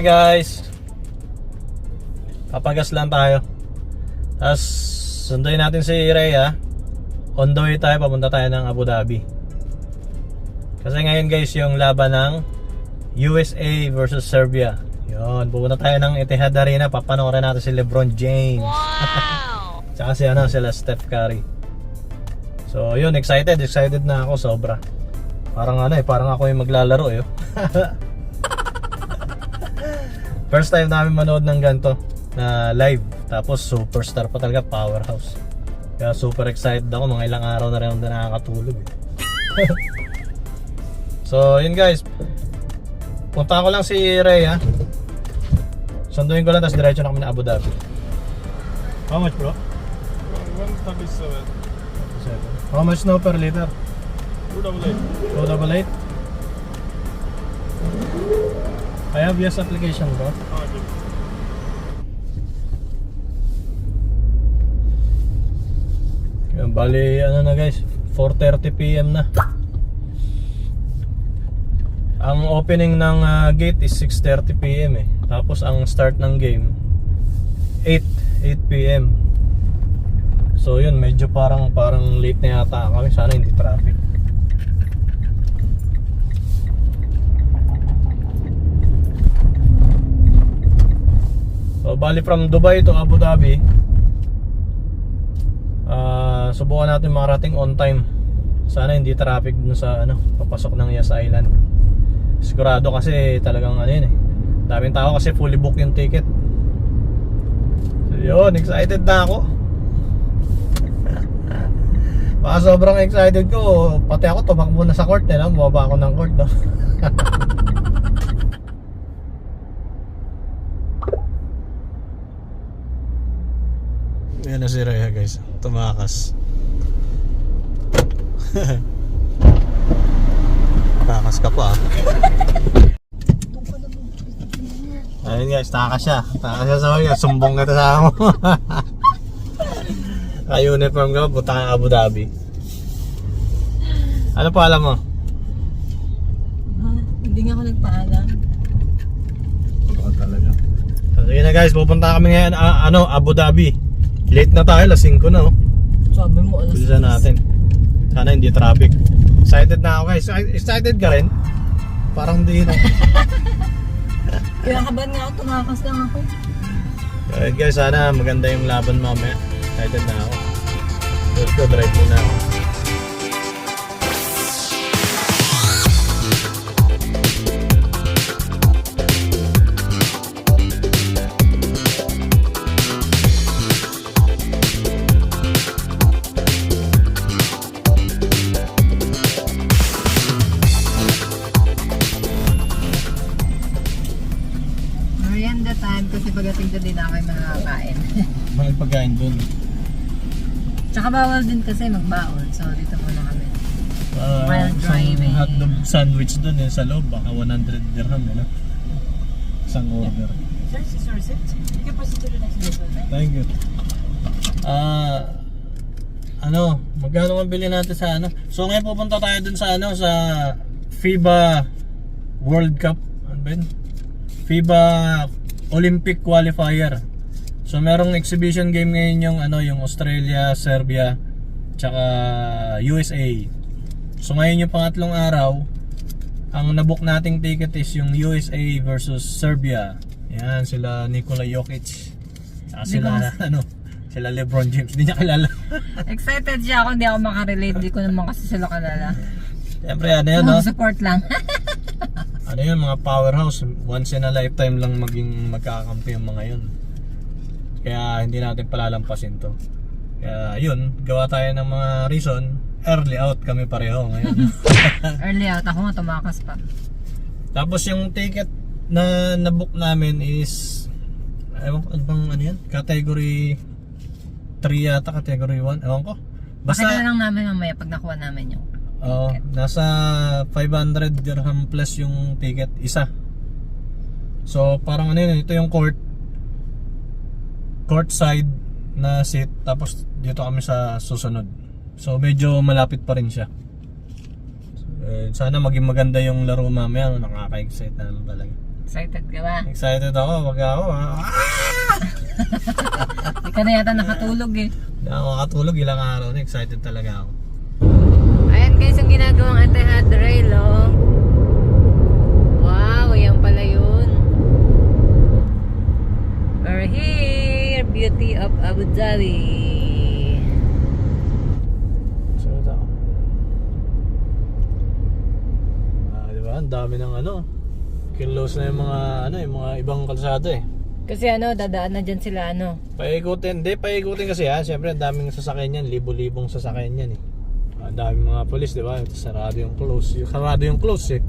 Hi guys! Papagas lang tayo. Tapos sunduin natin si Rhea. On the way tayo, papunta tayo ng Abu Dhabi. Kasi ngayon guys, yung laban ng USA versus Serbia. Yun, pupunta tayo ng Etihad Arena. Papanoorin natin si LeBron James. Wow! Tsaka si ano, sila Steph Curry. So yun, excited. Excited na ako sobra. Parang ano eh, parang ako yung maglalaro eh. First time namin manood ng ganito na live. Tapos superstar pa talaga, powerhouse. Kaya super excited ako, mga ilang araw na rin na nakakatulog. Eh. so, yun guys. Punta ko lang si Ray ha. Sunduin ko lang, tapos diretso na kami na Abu Dhabi. How much bro? 137. 137. How much now per liter? 288. 288? I have yes application bro. Okay. Yan, bali ano na guys, 4.30pm na. Ang opening ng ah, gate is 6.30pm eh. Tapos ang start ng game 8 8pm. So yun, medyo parang parang late na yata kami. Sana hindi traffic. So bali from Dubai to Abu Dhabi, Ah, subukan natin makarating on time. Sana hindi traffic dun sa ano, papasok ng Yas Island. Sigurado kasi talagang ano yun eh. Daming tao kasi fully book yung ticket. So yun, excited na ako. Baka sobrang excited ko, pati ako tumakbo na sa court eh, no? bumaba ako ng court. No? Yan na si Rhea guys. Tumakas. Tumakas ka pa. Ayun guys, takas siya. Takas siya sa mga. Sumbong ka sa mo. Ka-uniform ka, punta ka Abu Dhabi. Ano pa alam mo? Ha? Hindi nga ako nagpaalam. Oo talaga. Yun na guys, pupunta kami ngayon ah, ano, Abu Dhabi. Late na tayo, alas 5 na oh. Sabi mo, alas Bilisan natin. Sana hindi traffic. Excited na ako guys. Excited ka rin? Parang hindi na. Kaya kaban nga ako, tumakas lang ako. Alright guys, sana maganda yung laban mamaya. Excited na ako. Let's go, drive muna ako. Tsaka bawal din kasi magbaon. So dito muna kami. Uh, While driving. hotdog sandwich dun yun sa loob. Baka 100 dirham. Ano? Isang order. Sir, si Sorsit? Hindi pa si Tuloy na Thank you. Ah, ano, magkano ang bili natin sa ano? So ngayon pupunta tayo dun sa ano sa FIBA World Cup. Ano ba yun? FIBA Olympic Qualifier. So merong exhibition game ngayon yung ano yung Australia, Serbia, tsaka USA. So ngayon yung pangatlong araw, ang nabook nating ticket is yung USA versus Serbia. Yan sila Nikola Jokic. Tsaka sila ano, sila LeBron James. Hindi niya kilala. Excited siya ako, hindi ako makarelate. Hindi ko naman kasi sila kalala. Siyempre ano yun, no? Support lang. Ano yun, mga powerhouse. Once in a lifetime lang maging magkakampi yung mga yun. Kaya hindi natin palalampasin to. Kaya yun, gawa tayo ng mga reason. Early out kami pareho ngayon. Early out ako nga, tumakas pa. Tapos yung ticket na nabook namin is ewan ko ano bang ano yan? Category 3 yata, category 1. Ewan ko. Basta na lang namin mamaya pag nakuha namin yung oh, nasa 500 dirham plus yung ticket isa. So parang ano yun, ito yung court court side na seat tapos dito kami sa susunod. So medyo malapit pa rin siya. So, eh, sana maging maganda yung laro mamaya, nakaka-excite na naman talaga. Excited ka ba? Excited ako, wag ako. ah. Hindi ka na yata nakatulog eh. Hindi ako makatulog ilang araw na. Excited talaga ako. Ayan guys, yung ginagawang Etihad Rail, oh. Wow, yan pala yun. We're here, beauty of Abu Dhabi. So ito. Ah, di ba? Ang dami ng ano. Kinlose na yung mga ano, yung mga ibang kalsada eh. Kasi ano, dadaan na dyan sila, ano. Paikutin, hindi, paikutin kasi ha. Siyempre, ang daming sasakyan yan. Libo-libong sasakyan yan eh. Ang daming mga polis, di ba? Sarado yung close. Sarado yung close eh.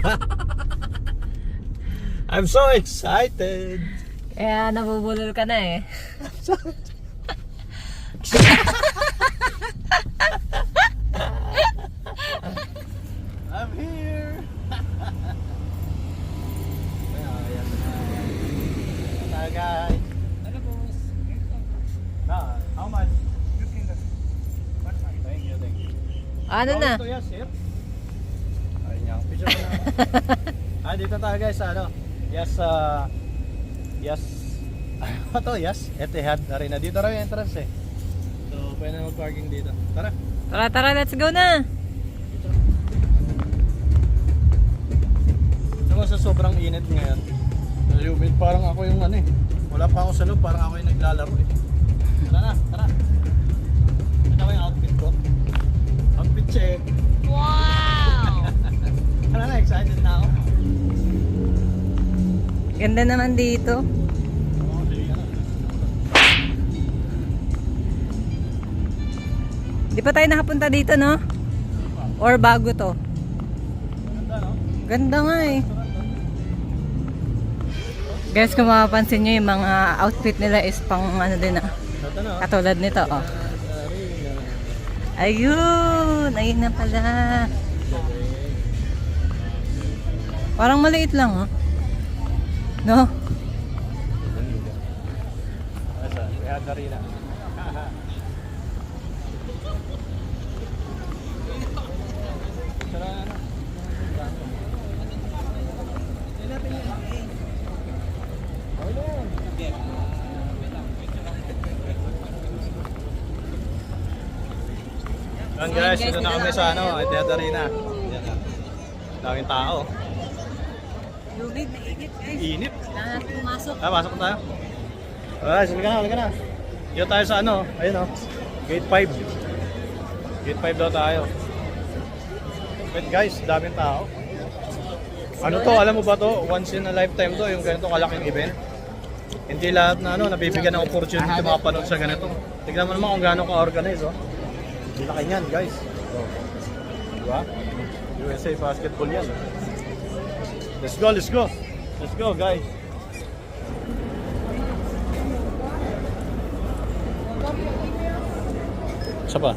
I'm so excited! Kaya nabubulol ka na eh. I'm here! Ayan na. guys. Ano boss? Ah, how much? 15 Thank you, thank you. Ano na? Ito, yes, sir. Ayun niya, picture ko na. ah, dito tayo guys, ano? Yes, uh, yes. Ano to? Yes, Etihad Arena. Dito raw yung entrance eh. So, pwede na mag-parking dito. Tara. Tara, tara, let's go na. Ito mo sa sobrang init ngayon. Humid, parang ako yung ano eh. Wala pa ako sa loob, parang ako yung naglalaro eh. Tara na, tara. Ito yung outfit ko? Outfit check. Wow! Tara na, excited na ako. Ganda naman dito. Di pa tayo nakapunta dito, no? Or bago to? Ganda nga eh. Guys, kung mapapansin nyo yung mga outfit nila is pang ano din ah. Katulad nito, oh. Ayun! Ayun na pala. Parang maliit lang, oh. No? Asa? Etihad Arena. Tara na. Yan guys, dito na kami sa ano, Etihad Arena. Yan na. Daming tao. Lubid, mainit guys. Init. Kailangan natin pumasok. Ah, pasok tayo. Alright, sige na, sige na. Dito tayo sa ano, ayun oh. Gate 5. Gate 5 daw tayo. Wait guys, daming tao. Ano to, alam mo ba to? Once in a lifetime to, yung ganito kalaking event. Hindi lahat na ano, nabibigyan ng opportunity makapanood sa ganito. Tignan mo naman kung gaano ka-organize, oh. Laki niyan, guys. Oh. Diba? USA basketball yan. Let's go, let's go. Let's go, guys. Isa pa.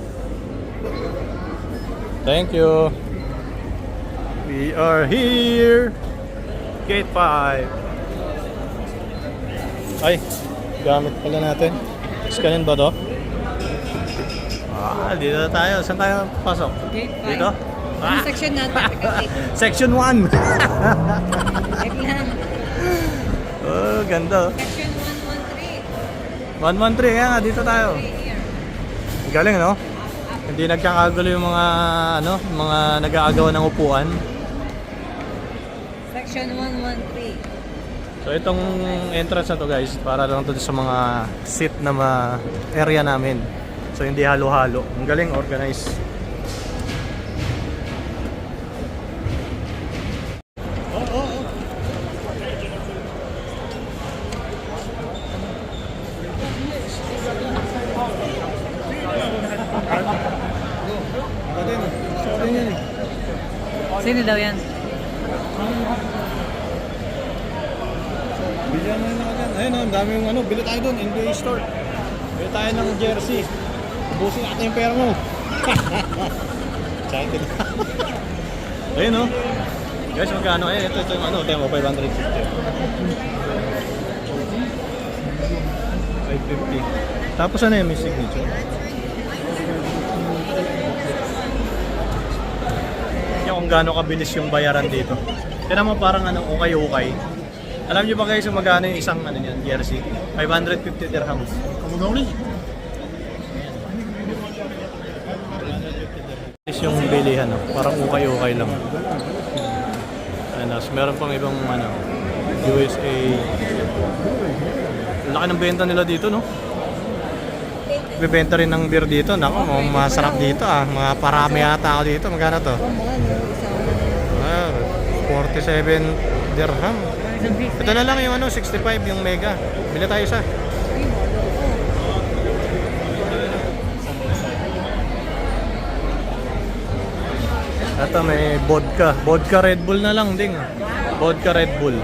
Thank you. We are here. Gate 5. Ay, gamit pala natin. Scanin ba to? Ah, dito tayo. Saan tayo pasok? Gate five. Dito? Ah, section natin? section 1. Wait lang. oh, ganda. oh. Section 113. 113, kaya nga, dito tayo. Galing, no? Hindi nagkakagulo yung mga, ano, mga nag-aagawan ng upuan. Section 113. So itong entrance na to guys, para lang to sa mga seat na ma area namin. So hindi halo-halo. Ang galing organized. Sino daw yan? Bilihan na lang dyan. Ayun, ang dami yung ano. Bili tayo doon, NBA store. Bili tayo ng jersey. Ubusin natin yung pera mo. Excited. Ayun, oh. Guys, magkano? Eh, ito, ito yung ano. Yung 550. 550. Tapos ano yung may signature? Kung gaano kabilis yung bayaran dito. Kaya mo parang ano, ukay-ukay. Alam niyo ba guys magkano yung isang ano niyan, jersey? 550 dirhams. Is yung bilihan, no? parang ukay-ukay lang. Tapos meron pang ibang ano, USA. Laki ng benta nila dito, no? Bibenta rin ng beer dito. Nako, masarap dito ah. Mga parami yata ako dito. Magkano to? Ah, 47 dirham. Ito na lang yung ano, 65 yung mega. Bili tayo isa. Ito may vodka. Vodka Red Bull na lang ding. Vodka Red Bull.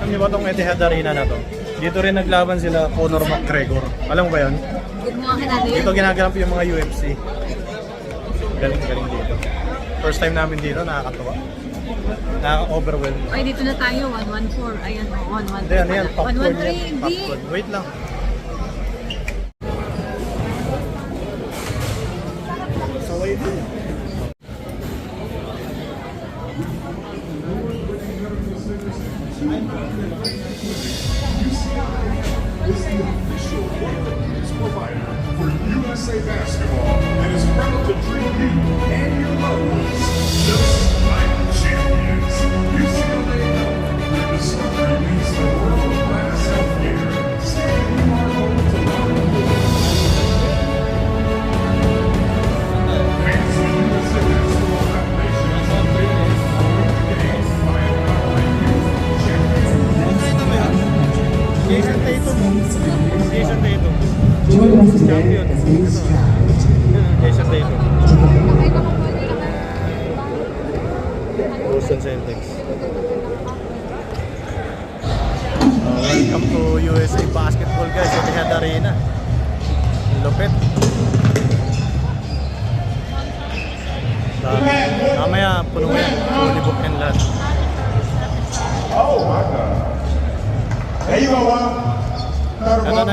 Alam niyo ba itong Etihad Arena na to? Dito rin naglaban sila Conor McGregor. Alam mo ba yun? Dito ginaganap yung mga UFC. Galing, galing dito. First time namin dito, nakakatawa. Nakaka-overwhelm. Ay, dito na tayo. 114. Ayan, 113. Hindi, ano yan, popcorn 113, yan. hindi. Popcorn. Wait lang.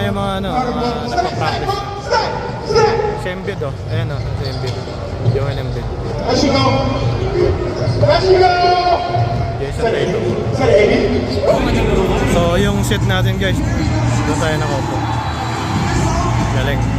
Yung mga ano, mga nagpa-practice. Si Embiid oh. Ayan oh, si Embiid. Joel Embiid. Let's go. Let's go. Jason Tatum. So yung seat natin guys, doon tayo nakaupo. Galing.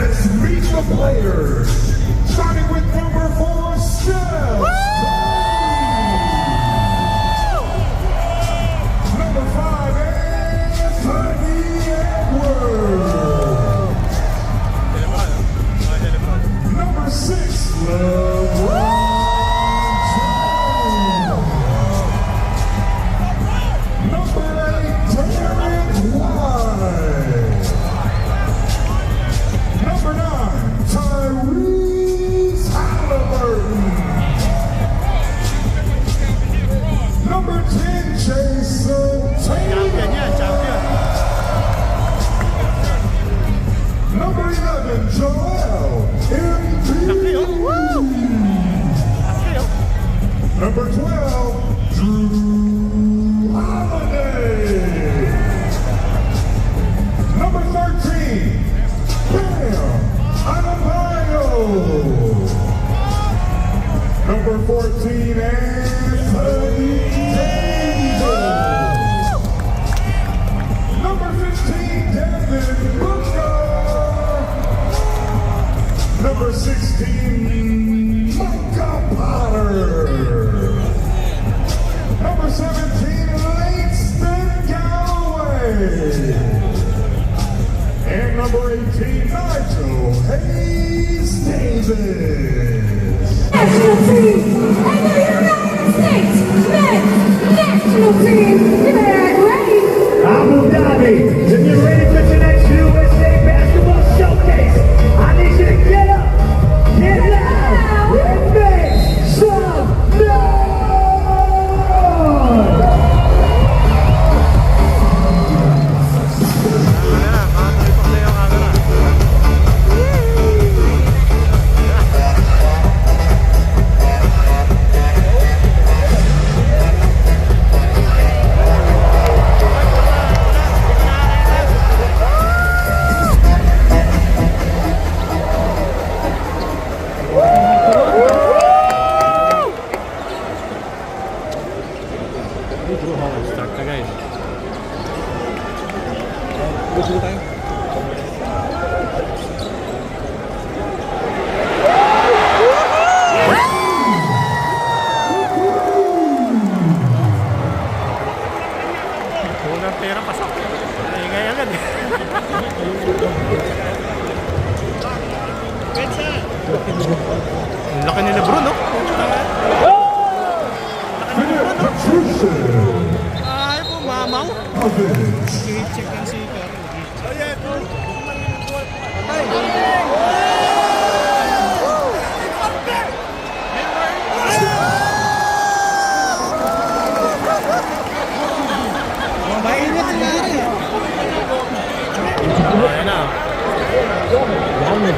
Let's meet the players. Starting with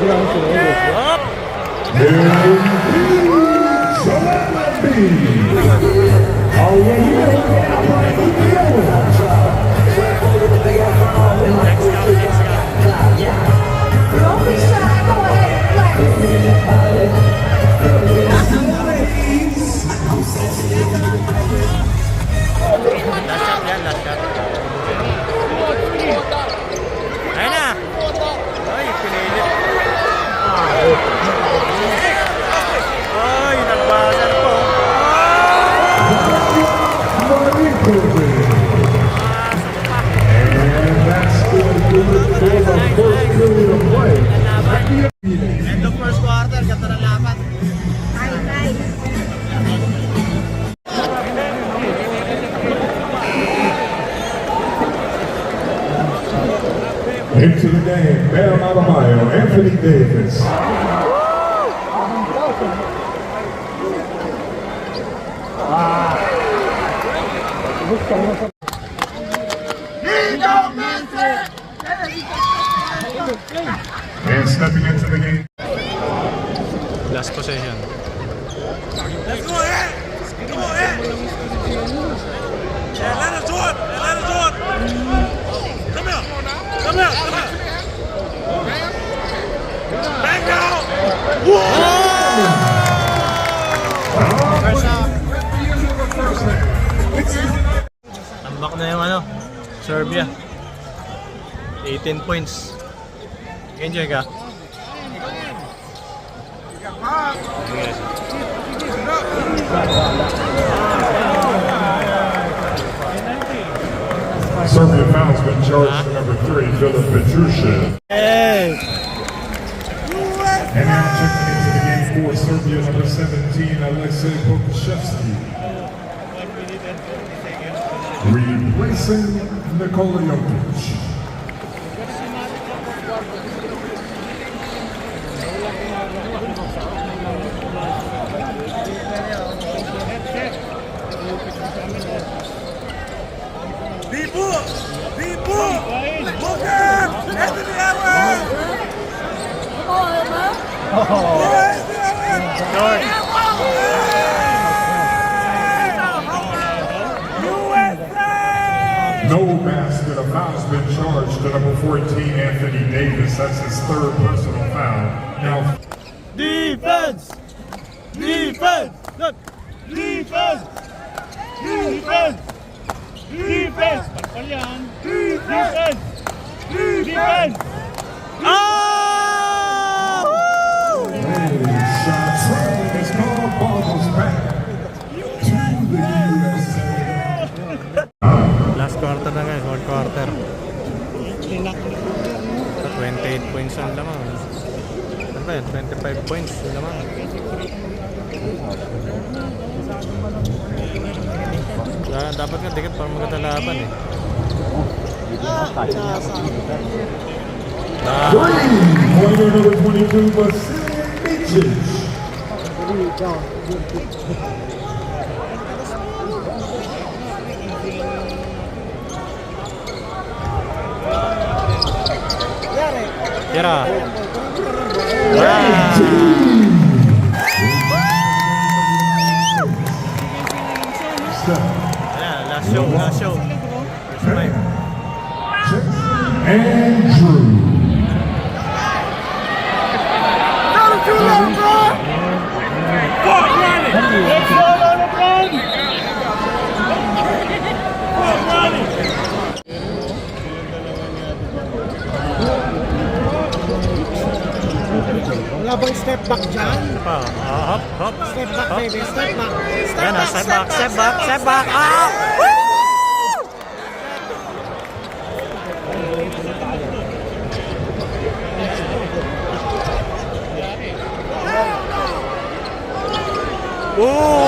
Up! Oh Into the game, Bam Adebayo, Anthony Davis. Tambak na yung ano, Serbia. 18 points. Enjoy ka. Serbian foul's been charged to number three, Philip Petrushin. Hey! And now checking into the game for Serbia, number 17, Alexei Pokushevsky replacing Nikola Jokic. Be booked! Be booked! Book him! Anthony Edwards! Come! Oh. Been charged to number 14, Anthony Davis. That's his third personal foul. Now, Defense! Defense! Look! Defense! Defense! Defense! Pagpal yan! Defense! Defense! Ah! shot traveling is called. Ball goes back to the USA. Last quarter na guys, fourth quarter. Sa 28 points ang lamang. Ano ba yun? 25 points ang lamang. Kaya dapat nga dikit para maganda laban eh. Ah, Pointer number 22, Vasily Mincic. Tira. Ah, ayan, last show, last show. First five. And Drew. Let's go, LeBron! Baby. Step back. Step Ayan, back, step back, step back, step back. Ah! Ooh!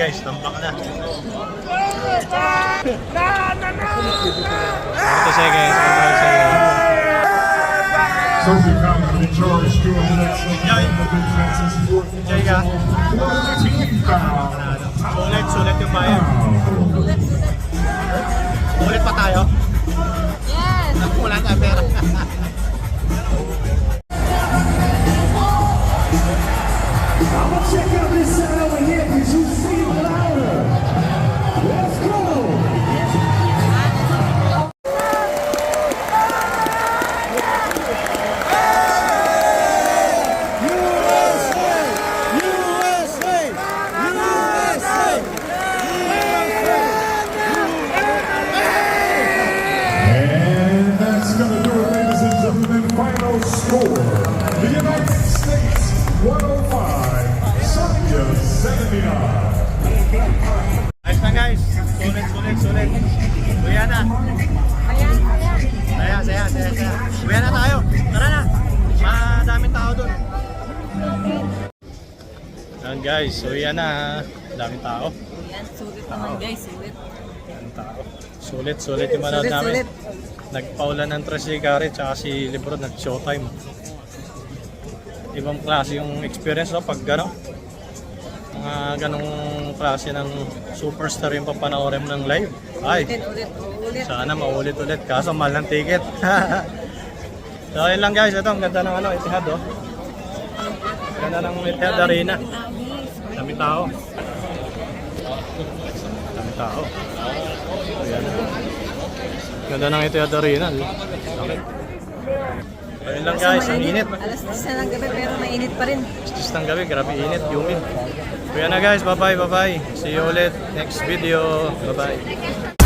Guys, tambak na. 40 seconds, 40 seconds. Sophie Fountain in charge doing the next one. The defense ka? 14 foul. Sulit, sulit yung bayan. Ulit pa tayo? Yes! Wala na pera. Check out Yan guys, uya na. Daming tao. Yan, sulit naman guys, sulit. Daming tao. Sulit, sulit yung manood Sulit, namin. sulit. Nagpaulan ng tres si Gary tsaka si Lebron nag showtime. Ibang klase yung experience no, pag gano'n. Mga ganong klase ng superstar yung papanoorin mo ng live. Ay, Ulit, ulit, ulit. sana maulit ulit. Kaso mahal ng ticket. so yun lang guys, ito ang ganda ng ano, Etihad oh. Ganda ng Etihad Arena. Tao. Dami tao. Ayan. Ganda ng di ba? Okay. Ayun lang guys, ang init. Alas 10 na ng gabi pero mainit pa rin. Just ng gabi, grabe init, humid. Yan na guys, bye bye, bye bye. See you ulit next video. Bye bye.